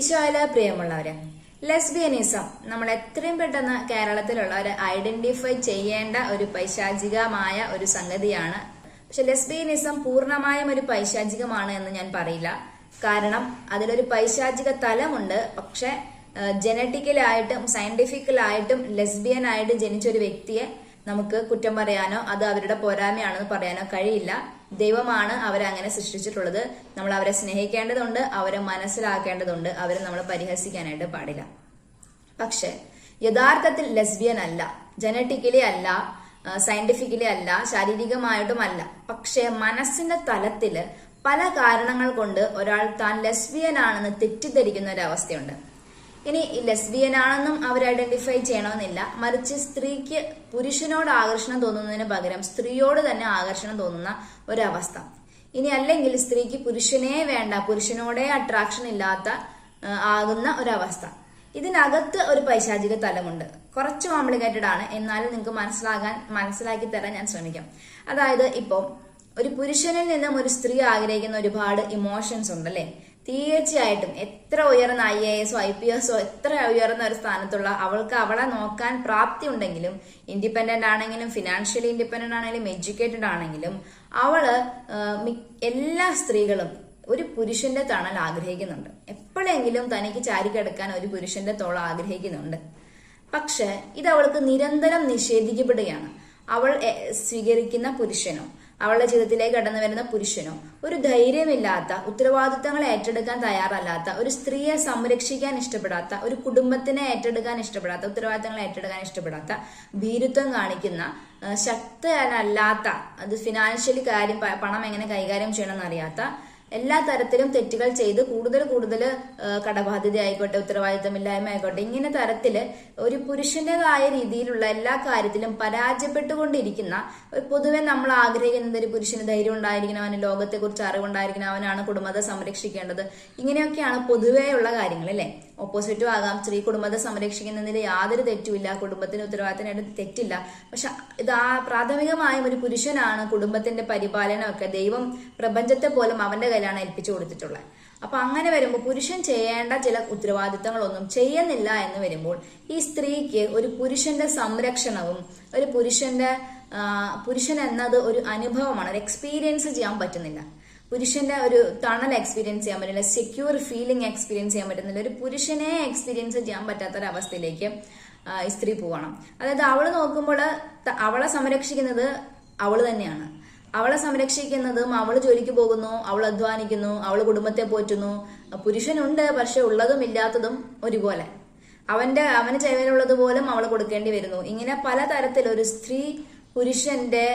ഈശോയിലെ പ്രിയമുള്ളവരെ ലെസ്ബിയനിസം നമ്മൾ എത്രയും പെട്ടെന്ന് കേരളത്തിലുള്ളവർ ഐഡന്റിഫൈ ചെയ്യേണ്ട ഒരു പൈശാചികമായ ഒരു സംഗതിയാണ്. പക്ഷെ ലെസ്ബിയനിസം പൂർണമായും ഒരു പൈശാചികമാണ് എന്ന് ഞാൻ പറയില്ല. കാരണം അതിലൊരു പൈശാചിക തലമുണ്ട്. പക്ഷെ ജനറ്റിക്കലായിട്ടും സയന്റിഫിക്കലായിട്ടും ലെസ്ബിയൻ ആയിട്ട് ജനിച്ച ഒരു വ്യക്തിയെ നമുക്ക് കുറ്റം പറയാനോ അത് അവരുടെ പോരായ്മയാണെന്ന് പറയാനോ കഴിയില്ല. ദൈവമാണ് അവരെ അങ്ങനെ സൃഷ്ടിച്ചിട്ടുള്ളത്. നമ്മൾ അവരെ സ്നേഹിക്കേണ്ടതുണ്ട് അവരെ മനസ്സിലാക്കേണ്ടതുണ്ട് അവരെ നമ്മൾ പരിഹസിക്കാനായിട്ട് പാടില്ല. പക്ഷേ യഥാർത്ഥത്തിൽ ലെസ്ബിയൻ അല്ല ജനറ്റിക്കലി അല്ല സയന്റിഫിക്കലി അല്ല ശാരീരികമായിട്ടും അല്ല പക്ഷെ മനസ്സിന്റെ തലത്തിൽ പല കാരണങ്ങൾ കൊണ്ട് ഒരാൾ താൻ ലെസ്ബിയൻ ആണെന്ന് തെറ്റിദ്ധരിക്കുന്ന ഒരു അവസ്ഥയുണ്ട് ഇനി ലെസ്ബിയൻ ആണെന്നും അവർ ഐഡന്റിഫൈ ചെയ്യണമെന്നില്ല. മറിച്ച് സ്ത്രീക്ക് പുരുഷനോട് ആകർഷണം തോന്നുന്നതിന് പകരം സ്ത്രീയോട് തന്നെ ആകർഷണം തോന്നുന്ന ഒരവസ്ഥ. ഇനി അല്ലെങ്കിൽ സ്ത്രീക്ക് പുരുഷനെ വേണ്ട പുരുഷനോടെ അട്രാക്ഷൻ ഇല്ലാത്ത ആകുന്ന ഒരവസ്ഥ. ഇതിനകത്ത് ഒരു പൈശാചിക തലമുണ്ട്. കുറച്ച് കോംപ്ലിക്കേറ്റഡ് ആണ്. എന്നാലും നിങ്ങൾക്ക് മനസ്സിലാകാൻ മനസ്സിലാക്കി തരാൻ ഞാൻ ശ്രമിക്കാം. അതായത് ഇപ്പോൾ ഒരു പുരുഷനിൽ നിന്നും ഒരു സ്ത്രീ ആഗ്രഹിക്കുന്ന ഒരുപാട് ഇമോഷൻസ് ഉണ്ടല്ലേ? തീർച്ചയായിട്ടും. എത്ര ഉയർന്ന ഐ എ എസോ ഐ പി എസോ എത്ര ഉയർന്ന ഒരു സ്ഥാനത്തുള്ള അവൾക്ക് അവളെ നോക്കാൻ പ്രാപ്തി ഉണ്ടെങ്കിലും ഇൻഡിപെൻഡന്റ് ആണെങ്കിലും ഫിനാൻഷ്യലി ഇൻഡിപെൻഡന്റ് ആണെങ്കിലും എഡ്യൂക്കേറ്റഡ് ആണെങ്കിലും അവൾ എല്ലാ സ്ത്രീകളും ഒരു പുരുഷന്റെ തണൽ ആഗ്രഹിക്കുന്നുണ്ട്. എപ്പോഴെങ്കിലും തനിക്ക് ചാരിക്കെടുക്കാൻ ഒരു പുരുഷന്റെ തോള ആഗ്രഹിക്കുന്നുണ്ട്. പക്ഷെ ഇത് അവൾക്ക് നിരന്തരം നിഷേധിക്കപ്പെടുകയാണ്. അവൾ സ്വീകരിക്കുന്ന പുരുഷനോ അവളുടെ ജീവിതത്തിലേക്ക് കടന്നു വരുന്ന പുരുഷനോ? ഒരു ധൈര്യമില്ലാത്ത ഉത്തരവാദിത്തങ്ങൾ ഏറ്റെടുക്കാൻ തയ്യാറല്ലാത്ത ഒരു സ്ത്രീയെ സംരക്ഷിക്കാൻ ഇഷ്ടപ്പെടാത്ത ഒരു കുടുംബത്തിനെ ഏറ്റെടുക്കാൻ ഇഷ്ടപ്പെടാത്ത ഉത്തരവാദിത്തങ്ങൾ ഏറ്റെടുക്കാൻ ഇഷ്ടപ്പെടാത്ത ഭീരുത്വം കാണിക്കുന്ന ശക്തനല്ലാത്ത അത് ഫിനാൻഷ്യലി കാര്യം പണം എങ്ങനെ കൈകാര്യം ചെയ്യണമെന്ന് അറിയാത്ത എല്ലാ തരത്തിലും തെറ്റുകൾ ചെയ്ത് കൂടുതൽ കൂടുതൽ കടബാധ്യത ആയിക്കോട്ടെ ഉത്തരവാദിത്തമില്ലായ്മ ആയിക്കോട്ടെ ഇങ്ങനെ തരത്തിൽ ഒരു പുരുഷന്റേതായ രീതിയിലുള്ള എല്ലാ കാര്യത്തിലും പരാജയപ്പെട്ടുകൊണ്ടിരിക്കുന്ന പൊതുവെ നമ്മൾ ആഗ്രഹിക്കുന്നത് ഒരു പുരുഷന് ധൈര്യം ഉണ്ടായിരിക്കണം അവന് ലോകത്തെക്കുറിച്ച് അറിവുണ്ടായിരിക്കണം അവനാണ് കുടുംബത്തെ സംരക്ഷിക്കേണ്ടത് ഇങ്ങനെയൊക്കെയാണ് പൊതുവേയുള്ള കാര്യങ്ങൾ അല്ലെ ഓപ്പോസിറ്റും ആകാം. സ്ത്രീ കുടുംബത്തെ സംരക്ഷിക്കുന്നതിൽ യാതൊരു തെറ്റുമില്ല കുടുംബത്തിന് ഉത്തരവാദിത്തത്തിനായിട്ട് തെറ്റില്ല. പക്ഷെ ഇത് ആ പ്രാഥമികമായും ഒരു പുരുഷനാണ് കുടുംബത്തിന്റെ പരിപാലനമൊക്കെ ദൈവം പ്രപഞ്ചത്തെ പോലും അവന്റെ കയ്യിലാണ് ഏൽപ്പിച്ചു കൊടുത്തിട്ടുള്ളത്. അപ്പൊ അങ്ങനെ വരുമ്പോൾ പുരുഷൻ ചെയ്യേണ്ട ചില ഉത്തരവാദിത്തങ്ങളൊന്നും ചെയ്യുന്നില്ല എന്ന് വരുമ്പോൾ ഈ സ്ത്രീക്ക് ഒരു പുരുഷന്റെ സംരക്ഷണവും ഒരു പുരുഷന്റെ പുരുഷൻ എന്നത് ഒരു അനുഭവമാണ്. ഒരു എക്സ്പീരിയൻസ് ചെയ്യാൻ പറ്റുന്നില്ല. പുരുഷന്റെ ഒരു തണൽ എക്സ്പീരിയൻസ് ചെയ്യാൻ പറ്റില്ല സെക്യൂർ ഫീലിംഗ് എക്സ്പീരിയൻസ് ചെയ്യാൻ പറ്റുന്നില്ല. ഒരു പുരുഷനെ എക്സ്പീരിയൻസ് ചെയ്യാൻ പറ്റാത്ത ഒരു അവസ്ഥയിലേക്ക് സ്ത്രീ പോവണം. അതായത് അവൾ നോക്കുമ്പോൾ അവളെ സംരക്ഷിക്കുന്നത് അവൾ തന്നെയാണ്. അവളെ സംരക്ഷിക്കുന്നതും അവൾ ജോലിക്ക് പോകുന്നു അവൾ അധ്വാനിക്കുന്നു അവൾ കുടുംബത്തെ പോറ്റുന്നു. പുരുഷനുണ്ട് പക്ഷെ ഉള്ളതും ഇല്ലാത്തതും ഒരുപോലെ. അവന്റെ അവന് ചെയ്യാനുള്ളത് പോലും അവൾ കൊടുക്കേണ്ടി വരുന്നു. ഇങ്ങനെ പലതരത്തിൽ ഒരു സ്ത്രീ പുരുഷന്റെ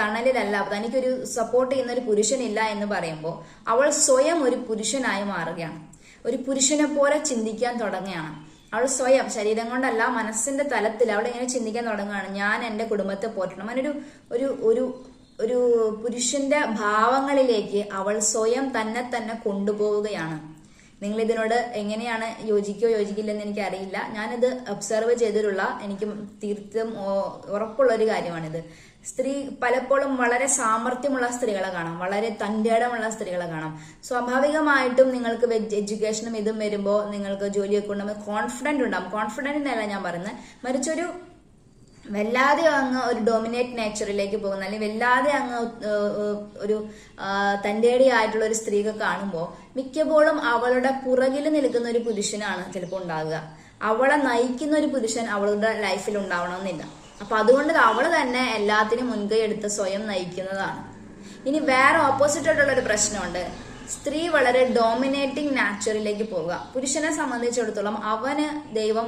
തണലിലല്ല തനിക്കൊരു സപ്പോർട്ട് ചെയ്യുന്ന ഒരു പുരുഷനില്ല എന്ന് പറയുമ്പോൾ അവൾ സ്വയം ഒരു പുരുഷനായി മാറുകയാണ്. ഒരു പുരുഷനെ പോലെ ചിന്തിക്കാൻ തുടങ്ങുകയാണ്. അവൾ സ്വയം ശരീരം കൊണ്ടല്ല മനസ്സിന്റെ തലത്തിൽ അവൾ ഇങ്ങനെ ചിന്തിക്കാൻ തുടങ്ങുകയാണ്. ഞാൻ എന്റെ കുടുംബത്തെ പോറ്റണം. അങ്ങനൊരു ഒരു ഒരു ഒരു പുരുഷന്റെ ഭാവങ്ങളിലേക്ക് അവൾ സ്വയം തന്നെ തന്നെ കൊണ്ടുപോവുകയാണ്. നിങ്ങൾ ഇതിനോട് എങ്ങനെയാണ് യോജിക്കോ യോജിക്കില്ലെന്ന് എനിക്ക് അറിയില്ല ഞാനിത് ഒബ്സർവ് ചെയ്തിട്ടുള്ള എനിക്ക് തീർത്തും ഉറപ്പുള്ള ഒരു കാര്യമാണിത്. സ്ത്രീ പലപ്പോഴും വളരെ സാമർഥ്യമുള്ള സ്ത്രീകളെ കാണാം. വളരെ തന്റേടമുള്ള സ്ത്രീകളെ കാണാം. സ്വാഭാവികമായിട്ടും നിങ്ങൾക്ക് എഡ്യൂക്കേഷനും ഇതും വരുമ്പോൾ നിങ്ങൾക്ക് ജോലിയൊക്കെ ഉണ്ടാകുമ്പോൾ കോൺഫിഡന്റ് ഉണ്ടാകും എന്നല്ല ഞാൻ പറയുന്നത്. മറിച്ചൊരു വല്ലാതെ അങ്ങ് ഒരു ഡോമിനേറ്റ് നേച്ചറിലേക്ക് പോകുന്ന അല്ലെങ്കിൽ വല്ലാതെ അങ്ങ് ഒരു തന്റേടി ആയിട്ടുള്ള ഒരു സ്ത്രീയെ കാണുമ്പോൾ മിക്കപ്പോഴും അവളുടെ പുറകിൽ നിൽക്കുന്ന ഒരു പുരുഷനാണ് ചിലപ്പോൾ ഉണ്ടാകുക അവളെ നയിക്കുന്ന ഒരു പുരുഷൻ അവളുടെ ലൈഫിൽ ഉണ്ടാവണമെന്നില്ല. അപ്പൊ അതുകൊണ്ട് അവൾ തന്നെ എല്ലാത്തിനും മുൻകൈ എടുത്ത് സ്വയം നയിക്കുന്നതാണ്. ഇനി വേറെ ഓപ്പോസിറ്റ് ആയിട്ടുള്ള ഒരു പ്രശ്നമുണ്ട്. സ്ത്രീ വളരെ ഡോമിനേറ്റിംഗ് നാച്ചുറിലേക്ക് പോവുക. പുരുഷനെ സംബന്ധിച്ചിടത്തോളം അവന് ദൈവം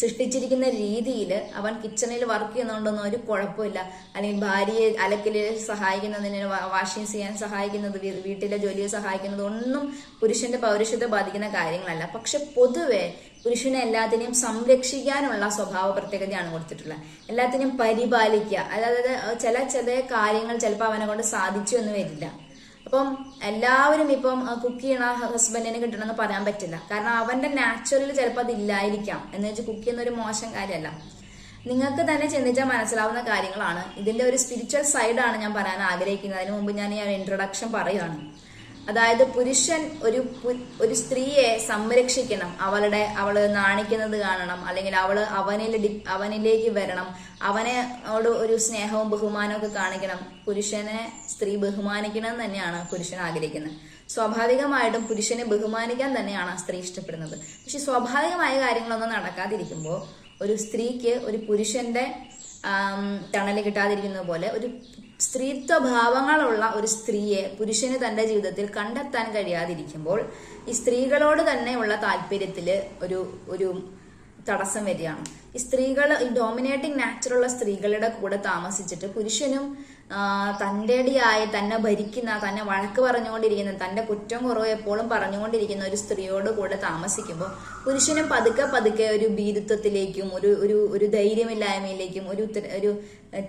സൃഷ്ടിച്ചിരിക്കുന്ന രീതിയിൽ അവൻ കിച്ചണിൽ വർക്ക് ചെയ്യുന്നതുകൊണ്ടൊന്നും ഒരു കുഴപ്പമില്ല. അല്ലെങ്കിൽ ഭാര്യയെ അലക്കിൽ സഹായിക്കുന്നതിന് വാഷിംഗ് ചെയ്യാൻ സഹായിക്കുന്നത് വീട്ടിലെ ജോലിയെ സഹായിക്കുന്നത് ഒന്നും പുരുഷന്റെ പൗരുഷത്തെ ബാധിക്കുന്ന കാര്യങ്ങളല്ല. പക്ഷെ പൊതുവെ പുരുഷനെ എല്ലാത്തിനെയും സംരക്ഷിക്കാനുള്ള സ്വഭാവ പ്രത്യേകതയാണ് കൊടുത്തിട്ടുള്ളത്. എല്ലാത്തിനെയും പരിപാലിക്കുക. അതായത് ചില ചില കാര്യങ്ങൾ ചിലപ്പോൾ അവനെ കൊണ്ട് സാധിച്ചു എന്ന് വരില്ല. അപ്പം എല്ലാവരും ഇപ്പം കുക്ക് ചെയ്യണ ഹസ്ബൻഡിന് കിട്ടണമെന്ന് പറയാൻ പറ്റില്ല. കാരണം അവന്റെ നാച്ചുറൽ ചിലപ്പോൾ അത് ഇല്ലായിരിക്കാം. എന്ന് വെച്ചാൽ കുക്ക് ചെയ്യുന്ന ഒരു മോശം കാര്യമല്ല. നിങ്ങൾക്ക് തന്നെ ചിന്തിച്ചാൽ മനസ്സിലാവുന്ന കാര്യങ്ങളാണ്. ഇതിന്റെ ഒരു സ്പിരിച്വൽ സൈഡാണ് ഞാൻ പറയാൻ ആഗ്രഹിക്കുന്നത്. അതിനു മുമ്പ് ഞാൻ ഈ ഇൻട്രൊഡക്ഷൻ പറയുകയാണ്. അതായത് പുരുഷൻ ഒരു ഒരു സ്ത്രീയെ സംരക്ഷിക്കണം. അവളുടെ അവൾ നാണിക്കുന്നത് കാണണം. അല്ലെങ്കിൽ അവൾ അവനിൽ അവനിലേക്ക് വരണം. അവനോട് ഒരു സ്നേഹവും ബഹുമാനവും ഒക്കെ കാണിക്കണം. പുരുഷനെ സ്ത്രീ ബഹുമാനിക്കണം തന്നെയാണ് പുരുഷൻ ആഗ്രഹിക്കുന്നത്. സ്വാഭാവികമായിട്ടും പുരുഷനെ ബഹുമാനിക്കാൻ തന്നെയാണ് സ്ത്രീ ഇഷ്ടപ്പെടുന്നത്. പക്ഷെ സ്വാഭാവികമായ കാര്യങ്ങളൊന്നും നടക്കാതിരിക്കുമ്പോൾ ഒരു സ്ത്രീക്ക് ഒരു പുരുഷന്റെ ആം, തണൽ കിട്ടാതിരിക്കുന്ന പോലെ ഒരു സ്ത്രീത്വ ഭാവങ്ങളുള്ള ഒരു സ്ത്രീയെ പുരുഷന് തന്റെ ജീവിതത്തിൽ കണ്ടെത്താൻ കഴിയാതിരിക്കുമ്പോൾ ഈ സ്ത്രീകളോട് തന്നെയുള്ള താല്പര്യത്തിൽ ഒരു ഒരു തടസ്സം വരികയാണ്. ഈ സ്ത്രീകൾ ഈ ഡോമിനേറ്റിംഗ് നാച്ചുറുള്ള സ്ത്രീകളുടെ കൂടെ താമസിച്ചിട്ട് പുരുഷനും തന്റെടിയായി തന്നെ ഭരിക്കുന്ന തന്നെ വഴക്ക് പറഞ്ഞുകൊണ്ടിരിക്കുന്ന തന്റെ കുറ്റം കുറവ് എപ്പോഴും പറഞ്ഞുകൊണ്ടിരിക്കുന്ന ഒരു സ്ത്രീയോട് കൂടെ താമസിക്കുമ്പോൾ പുരുഷനും പതുക്കെ പതുക്കെ ഒരു ഭീരുത്വത്തിലേക്കും ഒരു ഒരു ഒരു ധൈര്യമില്ലായ്മയിലേക്കും ഒരു ഒരു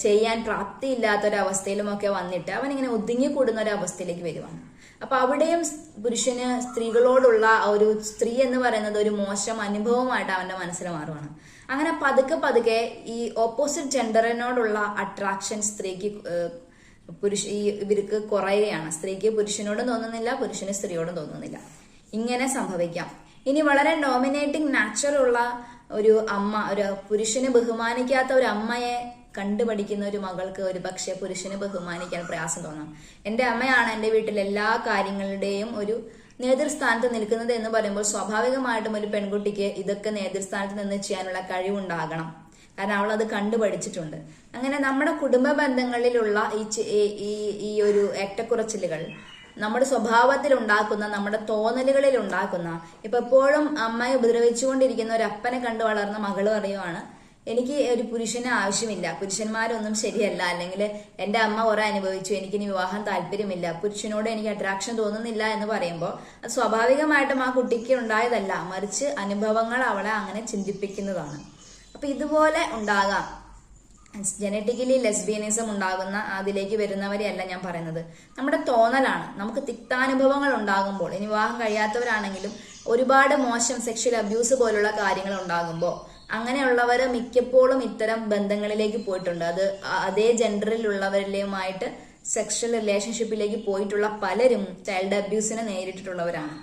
ചെയ്യാൻ പ്രാപ്തിയില്ലാത്ത ഒരു അവസ്ഥയിലും ഒക്കെ വന്നിട്ട് അവനിങ്ങനെ ഒതുങ്ങിക്കൂടുന്ന ഒരു അവസ്ഥയിലേക്ക് വരുവാണ്. അപ്പൊ അവിടെയും പുരുഷന് സ്ത്രീകളോടുള്ള ഒരു സ്ത്രീ എന്ന് പറയുന്നത് ഒരു മോശം അനുഭവമായിട്ട് അവന്റെ മനസ്സിൽ മാറുവാണ്. അങ്ങനെ പതുക്കെ പതുക്കെ ഈ ഓപ്പോസിറ്റ് ജെൻഡറിനോടുള്ള അട്രാക്ഷൻ സ്ത്രീക്ക് പുരുഷ ഈ ഇവർക്ക് കുറയുകയാണ്. സ്ത്രീക്ക് പുരുഷനോടും തോന്നുന്നില്ല പുരുഷന് സ്ത്രീയോടും തോന്നുന്നില്ല. ഇങ്ങനെ സംഭവിക്കാം. ഇനി വളരെ ഡോമിനേറ്റിംഗ് നാച്ചുറൽ ഒരു അമ്മ ഒരു പുരുഷനെ ബഹുമാനിക്കാത്ത ഒരു അമ്മയെ കണ്ടുപഠിക്കുന്ന ഒരു മകൾക്ക് ഒരു പക്ഷേ പുരുഷനെ ബഹുമാനിക്കാൻ പ്രയാസം തോന്നാം. എന്റെ അമ്മയാണ് എന്റെ വീട്ടിൽ എല്ലാ കാര്യങ്ങളുടെയും ഒരു നേതൃസ്ഥാനത്ത് നിൽക്കുന്നത് എന്ന് പറയുമ്പോൾ സ്വാഭാവികമായിട്ടും ഒരു പെൺകുട്ടിക്ക് ഇതൊക്കെ നേതൃസ്ഥാനത്ത് നിന്ന് ചെയ്യാനുള്ള കഴിവുണ്ടാകണം. കാരണം അവൾ അത് കണ്ടുപഠിച്ചിട്ടുണ്ട് അങ്ങനെ നമ്മുടെ കുടുംബ ബന്ധങ്ങളിലുള്ള ഈ ഈ- ഒരു ഏറ്റക്കുറച്ചിലുകൾ നമ്മുടെ സ്വഭാവത്തിൽ ഉണ്ടാക്കുന്ന നമ്മുടെ തോന്നലുകളിൽ ഉണ്ടാക്കുന്ന ഇപ്പൊ എപ്പോഴും അമ്മയെ ഉപദ്രവിച്ചുകൊണ്ടിരിക്കുന്ന ഒരു അപ്പനെ കണ്ടു വളർന്ന മകൾ പറയുവാണ് എനിക്ക് ഒരു പുരുഷന് ആവശ്യമില്ല. പുരുഷന്മാരൊന്നും ശരിയല്ല. അല്ലെങ്കിൽ എന്റെ അമ്മ കുറെ അനുഭവിച്ചു. എനിക്ക് ഇനി വിവാഹം താല്പര്യമില്ല. പുരുഷനോട് എനിക്ക് അട്രാക്ഷൻ തോന്നുന്നില്ല എന്ന് പറയുമ്പോൾ അത് സ്വാഭാവികമായിട്ടും ആ കുട്ടിക്ക് ഉണ്ടായതല്ല. മറിച്ച് അനുഭവങ്ങൾ അവളെ അങ്ങനെ ചിന്തിപ്പിക്കുന്നതാണ്. അപ്പൊ ഇതുപോലെ ഉണ്ടാകാം. ജനറ്റിക്കലി ലെസ്ബിയനിസം ഉണ്ടാകുന്ന അതിലേക്ക് വരുന്നവരെയല്ല ഞാൻ പറയുന്നത്. നമ്മുടെ തോന്നലാണ്. നമുക്ക് തിക്താനുഭവങ്ങൾ ഉണ്ടാകുമ്പോൾ ഇനി വിവാഹം കഴിയാത്തവരാണെങ്കിലും ഒരുപാട് മോശം സെക്ഷൽ അബ്യൂസ് പോലുള്ള കാര്യങ്ങൾ ഉണ്ടാകുമ്പോൾ അങ്ങനെയുള്ളവർ മിക്കപ്പോഴും ഇത്തരം ബന്ധങ്ങളിലേക്ക് പോയിട്ടുണ്ട്. അത് അതേ ജെൻഡറിലുള്ളവരിലുമായിട്ട് സെക്ഷൽ റിലേഷൻഷിപ്പിലേക്ക് പോയിട്ടുള്ള പലരും ചൈൽഡ് അബ്യൂസിനെ നേരിട്ടിട്ടുള്ളവരാണ്.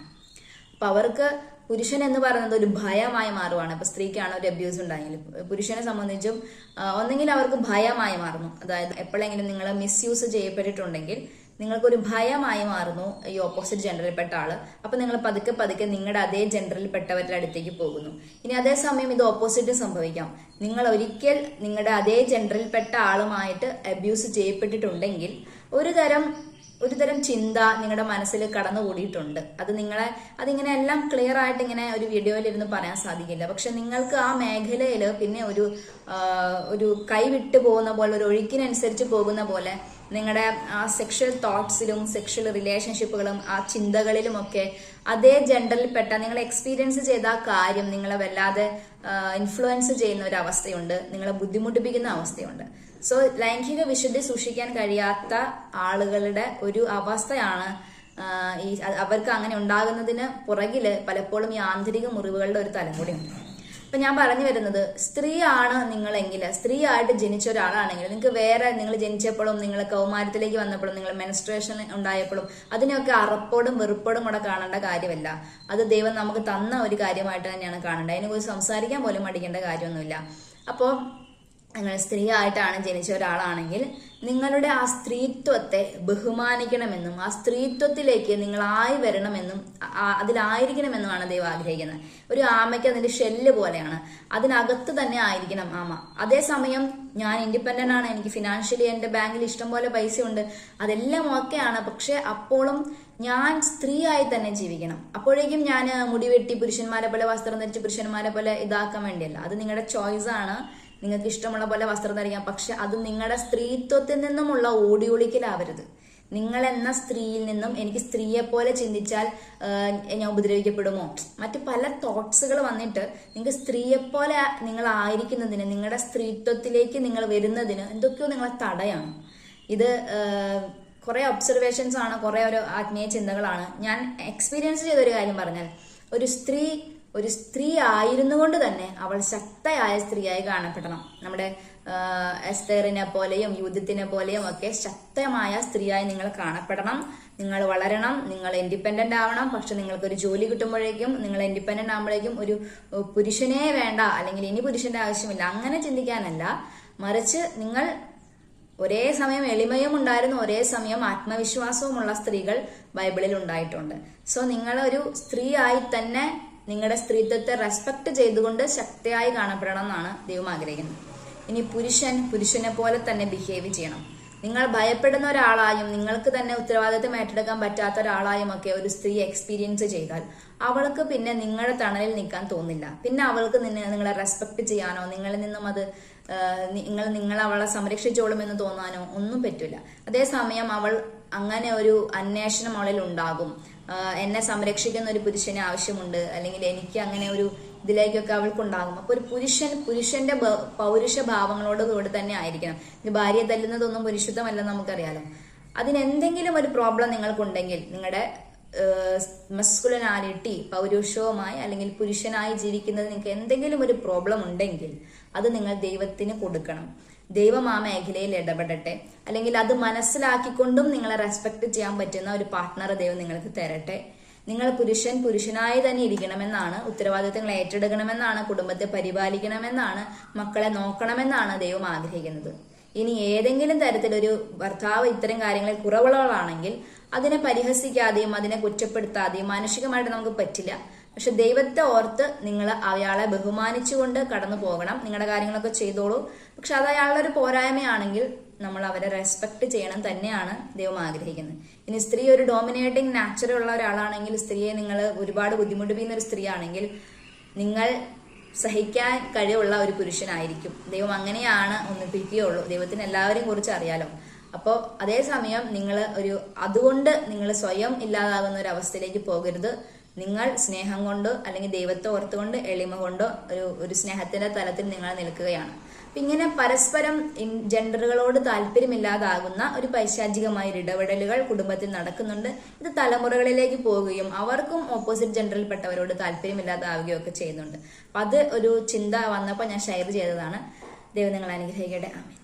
അപ്പൊ അവർക്ക് പുരുഷൻ എന്ന് പറയുന്നത് ഒരു ഭയമായി മാറുവാണ്. ഇപ്പൊ സ്ത്രീക്കാണ് ഒരു അബ്യൂസ് ഉണ്ടായെങ്കിലും പുരുഷനെ സംബന്ധിച്ചും ഒന്നെങ്കിൽ അവർക്ക് ഭയമായി മാറുന്നു. അതായത് എപ്പോഴെങ്കിലും നിങ്ങൾ മിസ്യൂസ് ചെയ്യപ്പെട്ടിട്ടുണ്ടെങ്കിൽ നിങ്ങൾക്കൊരു ഭയമായി മാറുന്നു ഈ ഓപ്പോസിറ്റ് ജെൻഡറിൽപ്പെട്ട ആൾ. അപ്പൊ നിങ്ങൾ പതുക്കെ പതുക്കെ നിങ്ങളുടെ അതേ ജെൻഡറിൽപ്പെട്ടവരുടെ അടുത്തേക്ക് പോകുന്നു. ഇനി അതേസമയം ഇത് ഓപ്പോസിറ്റ് സംഭവിക്കാം. നിങ്ങൾ ഒരിക്കൽ നിങ്ങളുടെ അതേ ജെൻഡറിൽപ്പെട്ട ആളുമായിട്ട് അബ്യൂസ് ചെയ്യപ്പെട്ടിട്ടുണ്ടെങ്കിൽ ഒരു തരം ഒരു തരം ചിന്ത നിങ്ങളുടെ മനസ്സിൽ കടന്നുകൂടിയിട്ടുണ്ട്. അത് നിങ്ങളെ അതിങ്ങനെ എല്ലാം ക്ലിയർ ആയിട്ട് ഇങ്ങനെ ഒരു വീഡിയോയിൽ ഇരുന്ന് പറയാൻ സാധിക്കില്ല. പക്ഷെ നിങ്ങൾക്ക് ആ മേഖലയിൽ പിന്നെ ഒരു ഒരു ഒരു കൈവിട്ടു പോകുന്ന പോലെ ഒരു ഒഴുക്കിനനുസരിച്ച് പോകുന്ന പോലെ നിങ്ങളുടെ ആ സെക്ഷൽ തോട്ട്സിലും സെക്ഷൽ റിലേഷൻഷിപ്പുകളും ആ ചിന്തകളിലും ഒക്കെ അതേ ജെൻഡറിൽപ്പെട്ട നിങ്ങൾ എക്സ്പീരിയൻസ് ചെയ്ത ആ കാര്യം നിങ്ങളെ വല്ലാതെ ഇൻഫ്ലുവൻസ് ചെയ്യുന്ന ഒരു അവസ്ഥയുണ്ട്. നിങ്ങളെ ബുദ്ധിമുട്ടിപ്പിക്കുന്ന അവസ്ഥയുണ്ട്. സോ ലൈംഗിക വിശുദ്ധി സൂക്ഷിക്കാൻ കഴിയാത്ത ആളുകളുടെ ഒരു അവസ്ഥയാണ് ഈ അവർക്ക് അങ്ങനെ ഉണ്ടാകുന്നതിന് പുറകിൽ പലപ്പോഴും ഈ ആന്തരിക മുറിവുകളുടെ ഒരു തലം കൂടിയുണ്ട് ഞാൻ പറഞ്ഞു വരുന്നത് സ്ത്രീയാണ് നിങ്ങളെങ്കിൽ സ്ത്രീ ആയിട്ട് ജനിച്ച ഒരാളാണെങ്കിൽ നിങ്ങൾക്ക് വേറെ നിങ്ങൾ ജനിച്ചപ്പോഴും നിങ്ങൾ കൗമാരത്തിലേക്ക് വന്നപ്പോഴും നിങ്ങൾ മെൻസ്ട്രേഷൻ ഉണ്ടായപ്പോഴും അതിനെയൊക്കെ അറപ്പോടും വെറുപ്പോടും കൂടെ കാണേണ്ട കാര്യമല്ല. അത് ദൈവം നമുക്ക് തന്ന ഒരു കാര്യമായിട്ട് തന്നെയാണ് കാണേണ്ടത്. അതിനെക്കുറിച്ച് സംസാരിക്കാൻ പോലും മടിക്കേണ്ട കാര്യമൊന്നുമില്ല. അപ്പോൾ നിങ്ങൾ സ്ത്രീ ആയിട്ടാണ് ജനിച്ച ഒരാളാണെങ്കിൽ നിങ്ങളുടെ ആ സ്ത്രീത്വത്തെ ബഹുമാനിക്കണമെന്നും ആ സ്ത്രീത്വത്തിലേക്ക് നിങ്ങളായി വരണമെന്നും ആ- അതിലായിരിക്കണമെന്നുമാണ് ദൈവം ആഗ്രഹിക്കുന്നത്. ഒരു ആമയ്ക്ക് അതിന്റെ ഷെല്ല് പോലെയാണ്. അതിനകത്ത് തന്നെ ആയിരിക്കണം ആമ. അതേസമയം ഞാൻ ഇൻഡിപെൻഡന്റ് ആണ് എനിക്ക് ഫിനാൻഷ്യലി എന്റെ ബാങ്കിൽ ഇഷ്ടം പോലെ പൈസ ഉണ്ട് അതെല്ലാം ഓക്കെയാണ്. പക്ഷെ അപ്പോഴും ഞാൻ സ്ത്രീയായി തന്നെ ജീവിക്കണം. അപ്പോഴേക്കും ഞാൻ മുടി വെട്ടി പുരുഷന്മാരെ പോലെ വസ്ത്രം ധരിച്ച് പുരുഷന്മാരെ പോലെ ഇതാക്കാൻ വേണ്ടിയല്ല. അത് നിങ്ങളുടെ ചോയ്സ് ആണ്. നിങ്ങൾക്ക് ഇഷ്ടമുള്ള പോലെ വസ്ത്രം ധരിക്കാം. പക്ഷെ അത് നിങ്ങളുടെ സ്ത്രീത്വത്തിൽ നിന്നുമുള്ള ഓടിയൊളിക്കലാവരുത്. നിങ്ങൾ എന്ന സ്ത്രീയിൽ നിന്നും എനിക്ക് സ്ത്രീയെ പോലെ ചിന്തിച്ചാൽ ഞാൻ ഉപദ്രവിക്കപ്പെടുമോ? മറ്റു പല തോട്ട്സുകൾ വന്നിട്ട് നിങ്ങൾക്ക് സ്ത്രീയെ പോലെ നിങ്ങൾ ആയിരിക്കുന്നതിന് നിങ്ങളുടെ സ്ത്രീത്വത്തിലേക്ക് നിങ്ങൾ വരുന്നതിന് എന്തൊക്കെയോ നിങ്ങളെ തടയാണ്. ഇത് കുറെ ഒബ്സർവേഷൻസ് ആണ് കുറെ ഒരു ആത്മീയ ചിന്തകളാണ്. ഞാൻ എക്സ്പീരിയൻസ് ചെയ്തൊരു കാര്യം പറഞ്ഞാൽ ഒരു സ്ത്രീ ഒരു സ്ത്രീ ആയിരുന്നുകൊണ്ട് തന്നെ അവൾ ശക്തയായ സ്ത്രീയായി കാണപ്പെടണം. നമ്മുടെ എസ്തേറിനെ പോലെയും യുദ്ധത്തിനെ പോലെയും ഒക്കെ ശക്തമായ സ്ത്രീയായി നിങ്ങൾ കാണപ്പെടണം. നിങ്ങൾ വളരണം നിങ്ങൾ ഇൻഡിപെൻഡന്റ് ആവണം. പക്ഷെ നിങ്ങൾക്ക് ഒരു ജോലി കിട്ടുമ്പോഴേക്കും നിങ്ങൾ ഇൻഡിപെൻഡന്റ് ആകുമ്പോഴേക്കും ഒരു പുരുഷനെ വേണ്ട അല്ലെങ്കിൽ ഇനി പുരുഷന്റെ ആവശ്യമില്ല. അങ്ങനെ ചിന്തിക്കാനല്ല. മറിച്ച് നിങ്ങൾ ഒരേ സമയം എളിമയും ഉണ്ടായിരുന്നു ഒരേ സമയം ആത്മവിശ്വാസവുമുള്ള സ്ത്രീകൾ ബൈബിളിൽ ഉണ്ടായിട്ടുണ്ട്. സോ നിങ്ങൾ ഒരു സ്ത്രീ ആയി തന്നെ നിങ്ങളുടെ സ്ത്രീത്വത്തെ റെസ്പെക്ട് ചെയ്തുകൊണ്ട് ശക്തിയായി കാണപ്പെടണം എന്നാണ് ദൈവം ആഗ്രഹിക്കുന്നത്. ഇനി പുരുഷൻ പുരുഷനെ പോലെ തന്നെ ബിഹേവ് ചെയ്യണം. നിങ്ങൾ ഭയപ്പെടുന്ന ഒരാളായും നിങ്ങൾക്ക് തന്നെ ഉത്തരവാദിത്വം ഏറ്റെടുക്കാൻ പറ്റാത്ത ഒരാളായും ഒക്കെ ഒരു സ്ത്രീ എക്സ്പീരിയൻസ് ചെയ്താൽ അവൾക്ക് പിന്നെ നിങ്ങളുടെ തണലിൽ നിൽക്കാൻ തോന്നില്ല. പിന്നെ അവൾക്ക് നിന്നെ നിങ്ങളെ റെസ്പെക്ട് ചെയ്യാനോ നിങ്ങളിൽ നിന്നും അത് നിങ്ങൾ നിങ്ങൾ അവളെ സംരക്ഷിച്ചോളും എന്ന് തോന്നാനോ ഒന്നും പറ്റില്ല. അതേസമയം അവൾ അങ്ങനെ ഒരു അന്വേഷണം അവളിൽ ഉണ്ടാകും. എന്നെ സംരക്ഷിക്കുന്ന ഒരു പുരുഷന് ആവശ്യമുണ്ട്. അല്ലെങ്കിൽ എനിക്ക് അങ്ങനെ ഒരു ഇതിലേക്കൊക്കെ അവൾക്കുണ്ടാകും. അപ്പൊ ഒരു പുരുഷൻ പുരുഷന്റെ പൗരുഷ ഭാവങ്ങളോട് കൂടെ തന്നെ ആയിരിക്കണം. ഇത് ഭാര്യയെ തല്ലുന്നതൊന്നും പുരുഷത്വമല്ലെന്ന് നമുക്കറിയാലോ. അതിനെന്തെങ്കിലും ഒരു പ്രോബ്ലം നിങ്ങൾക്കുണ്ടെങ്കിൽ നിങ്ങളുടെ മസ്കുലനാലിറ്റി പൗരുഷവുമായി അല്ലെങ്കിൽ പുരുഷനായി ജീവിക്കുന്നത് നിങ്ങൾക്ക് എന്തെങ്കിലും ഒരു പ്രോബ്ലം ഉണ്ടെങ്കിൽ അത് നിങ്ങൾ ദൈവത്തിന് കൊടുക്കണം. ദൈവം ആ മേഖലയിൽ ഇടപെടട്ടെ. അല്ലെങ്കിൽ അത് മനസ്സിലാക്കിക്കൊണ്ടും നിങ്ങളെ റെസ്പെക്ട് ചെയ്യാൻ പറ്റുന്ന ഒരു പാർട്ട്ണറെ ദൈവം നിങ്ങൾക്ക് തരട്ടെ. നിങ്ങൾ പുരുഷൻ പുരുഷനായി തന്നെ ഇരിക്കണമെന്നാണ് ഉത്തരവാദിത്തങ്ങൾ ഏറ്റെടുക്കണമെന്നാണ് കുടുംബത്തെ പരിപാലിക്കണമെന്നാണ് മക്കളെ നോക്കണമെന്നാണ് ദൈവം ആഗ്രഹിക്കുന്നത്. ഇനി ഏതെങ്കിലും തരത്തിലൊരു ഭർത്താവ് ഇത്തരം കാര്യങ്ങളിൽ കുറവുള്ളവളാണെങ്കിൽ അതിനെ പരിഹസിക്കാതെയും അതിനെ കുറ്റപ്പെടുത്താതെയും മാനസികമായിട്ട് നമുക്ക് പറ്റില്ല. പക്ഷെ ദൈവത്തെ ഓർത്ത് നിങ്ങൾ അയാളെ ബഹുമാനിച്ചുകൊണ്ട് കടന്നു പോകണം. നിങ്ങളുടെ കാര്യങ്ങളൊക്കെ ചെയ്തോളൂ. പക്ഷെ അത് അയാളുടെ ഒരു പോരായ്മയാണെങ്കിൽ നമ്മൾ അവരെ റെസ്പെക്ട് ചെയ്യണം തന്നെയാണ് ദൈവം ആഗ്രഹിക്കുന്നത്. ഇനി സ്ത്രീ ഒരു ഡോമിനേറ്റിംഗ് നാച്ചർ ഉള്ള ഒരാളാണെങ്കിൽ സ്ത്രീയെ നിങ്ങൾ ഒരുപാട് ബുദ്ധിമുട്ടിപ്പിക്കുന്ന ഒരു സ്ത്രീ ആണെങ്കിൽ നിങ്ങൾ സഹിക്കാൻ കഴിവുള്ള ഒരു പുരുഷനായിരിക്കും. ദൈവം അങ്ങനെയാണ് ഒന്നിപ്പിക്കുകയുള്ളൂ. ദൈവത്തിന് എല്ലാവരെയും കുറിച്ച് അറിയാലോ. അപ്പോൾ അതേസമയം നിങ്ങൾ ഒരു അതുകൊണ്ട് നിങ്ങൾ സ്വയം ഇല്ലാതാകുന്ന ഒരു അവസ്ഥയിലേക്ക് പോകരുത്. നിങ്ങൾ സ്നേഹം കൊണ്ടോ അല്ലെങ്കിൽ ദൈവത്തെ ഓർത്തുകൊണ്ട് എളിമ കൊണ്ടോ ഒരു ഒരു സ്നേഹത്തിന്റെ തലത്തിൽ നിങ്ങൾ നിൽക്കുകയാണ്. അപ്പൊ ഇങ്ങനെ പരസ്പരം ജെൻഡറുകളോട് താല്പര്യമില്ലാതാകുന്ന ഒരു പൈശാചികമായ ഇടപെടലുകൾ കുടുംബത്തിൽ നടക്കുന്നുണ്ട്. ഇത് തലമുറകളിലേക്ക് പോവുകയും അവർക്കും ഓപ്പോസിറ്റ് ജെൻഡറിൽപ്പെട്ടവരോട് താല്പര്യമില്ലാതാവുകയും ഒക്കെ ചെയ്യുന്നുണ്ട്. അപ്പൊ അത് ഒരു ചിന്ത വന്നപ്പോൾ ഞാൻ ഷെയർ ചെയ്തതാണ്. ദൈവം നിങ്ങൾ അനുഗ്രഹിക്കട്ടെ. ആമേൻ.